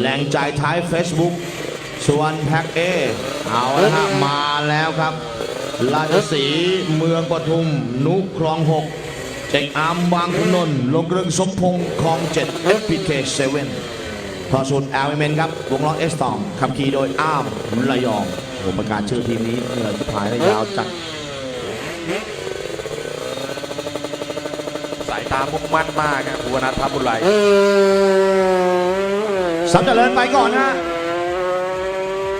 แรงใจท้าย Facebook ส่วนแพ็กเอเอาละฮะมาแล้วครับ ราชสีห์เมืองปทุม นุคลองหกเอกอามบางขุนนนท์ลงเรืองสมพงษ์คลองเจ็ด FPK 7พอสุดแอลเมนครับ วงล้อเอสตอมขับขี่โดยอ้ามระยองผมประกาศชื่อทีมนี้เหนื่อยสุดท้ายและยาวจัดสายตามุ่งมั่นมากครับภูวนัททัพบุญไร สับเจริญไปก่อนนะฮะ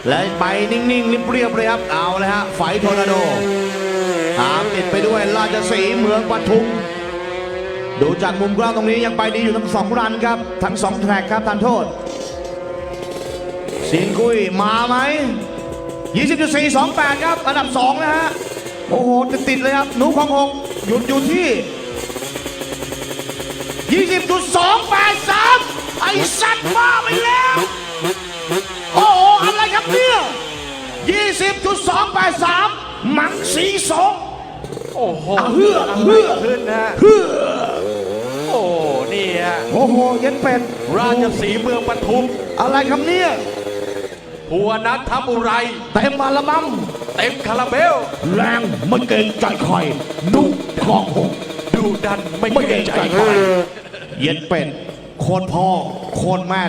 และไปนิ่งๆริมเรียบเลยครับเอาเลยฮะไฟทอร์นาโดตามติดไปด้วยราชสีห์เมืองปทุม ดูจากมุมกล้องตรงนี้ยังไปดีอยู่ทั้งสองรันครับ ทั้งสองแทร็กครับท่านโทษสินกุยมาไหม20.428 ครับ อันดับ 2 นะฮะ โอ้โห ติดๆเลยครับ หนูของหกหยุดอยู่ที่ 20.283 ไอ้สัตว์บ้า 20.283มังสีสองโอ้โหอะเฮือกเฮือกขึ้นนะฮะเพื่อโอ้ นี่ฮะ โอ้โหเย็นเป็นราชสีห์เมืองปทุมอะไรครับเนี่ยภูวนัททัพบุไร เต็มอัลบั้มเต็มคาราเบล แรงไม่เกรงใจใครนุ่คลองหกดูดันไม่ไม่เกเกรรงงใจใจใคใครร เย็นเป็นโคตรพ่อโคตรแม่